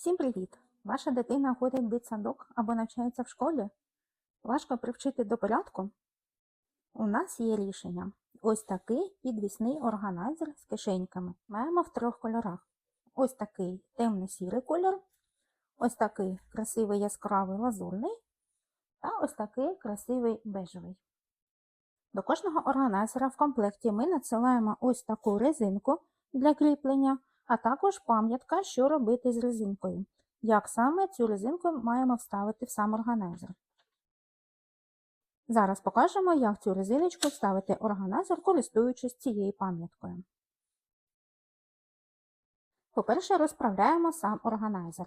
Всім привіт! Ваша дитина ходить в дитсадок або навчається в школі? Важко привчити до порядку? У нас є рішення. Ось такий підвісний органайзер з кишеньками. Маємо в трьох кольорах. Ось такий темно-сірий кольор, ось такий красивий яскравий лазурний та ось такий красивий бежевий. До кожного органайзера в комплекті ми надсилаємо ось таку резинку для кріплення, а також пам'ятка, що робити з резинкою. Як саме цю резинку маємо вставити в сам органайзер. Зараз покажемо, як цю резиночку вставити органайзер, користуючись цією пам'яткою. По-перше, розправляємо сам органайзер.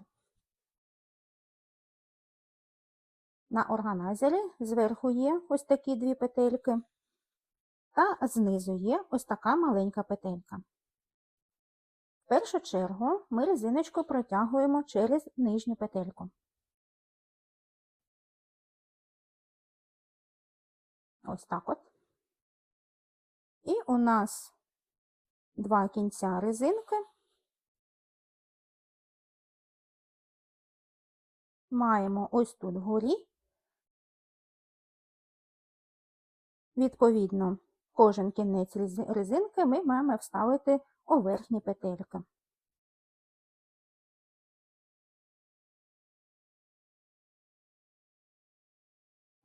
На органайзері зверху є ось такі дві петельки, та знизу є ось така маленька петелька. В першу чергу ми резиночку протягуємо через нижню петельку. Ось так от. І у нас два кінця резинки. Маємо ось тут вгорі. Відповідно, кожен кінець резинки ми маємо вставити у верхні петельки.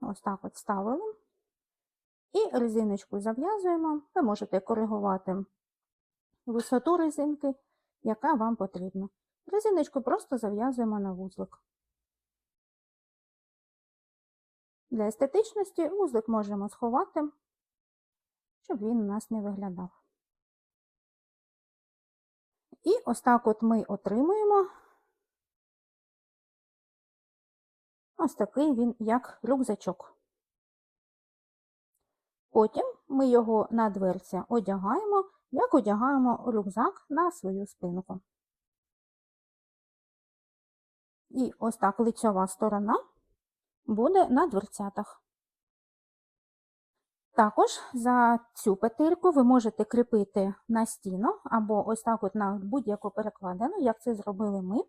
Ось так от ставили. І резиночку зав'язуємо. Ви можете коригувати висоту резинки, яка вам потрібна. Резиночку просто зав'язуємо на вузлик. Для естетичності вузлик можемо сховати, щоб він у нас не виглядав. І ось так от ми отримуємо ось такий він, як рюкзачок. Потім ми його на дверця одягаємо, як одягаємо рюкзак на свою спинку. І ось так лицьова сторона буде на дверцятах. Також за цю петельку ви можете кріпити на стіну, або ось так от на будь-яку перекладину, як це зробили ми,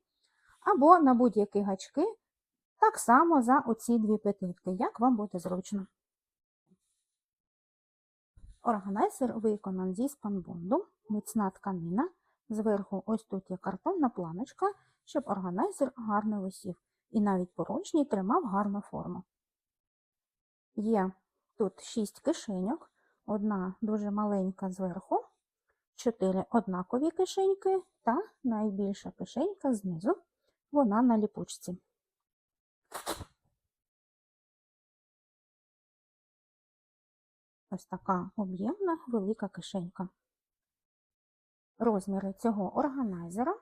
або на будь-які гачки, так само за оці дві петельки, як вам буде зручно. Органайзер виконаний зі спанбонду, міцна тканина, зверху ось тут є картонна планочка, щоб органайзер гарно висів і навіть порожній тримав гарну форму. Є тут 6 кишеньок, одна дуже маленька зверху, 4 однакові кишеньки та найбільша кишенька знизу, вона на ліпучці. Ось така об'ємна велика кишенька. Розміри цього органайзера.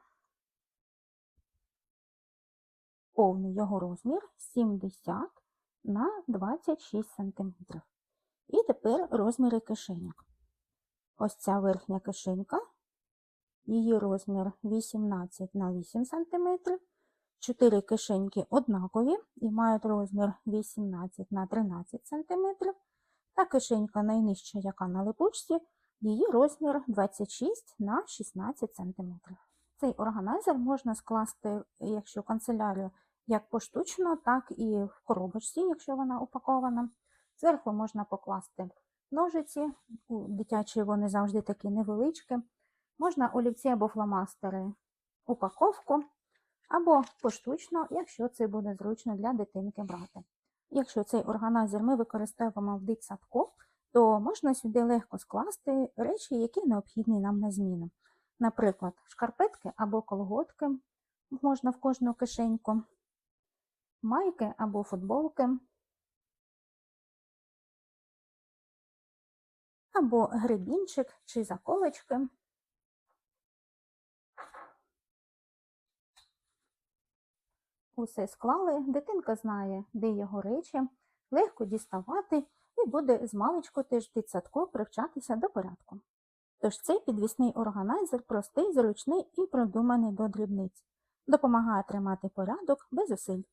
Повний його розмір 70 на 26 см. І тепер розміри кишеньок. Ось ця верхня кишенька, її розмір 18 на 8 см. Чотири кишеньки однакові і мають розмір 18 на 13 см. Та кишенька найнижча, яка на липучці, її розмір 26 на 16 см. Цей органайзер можна скласти, якщо канцелярію, як поштучно, так і в коробочці, якщо вона упакована. Зверху можна покласти ножиці, дитячі вони завжди такі невеличкі. Можна олівці або фломастери, упаковку, або поштучно, якщо це буде зручно для дитинки брати. Якщо цей органайзер ми використовуємо в дитсадку, то можна сюди легко скласти речі, які необхідні нам на зміну. Наприклад, шкарпетки або колготки можна в кожну кишеньку, майки або футболки, або гребінчик чи заколочки. Усе склали, дитинка знає, де його речі, легко діставати і буде з маличку теж дитсадку привчатися до порядку. Тож цей підвісний органайзер простий, зручний і продуманий до дрібниць, допомагає тримати порядок без зусиль.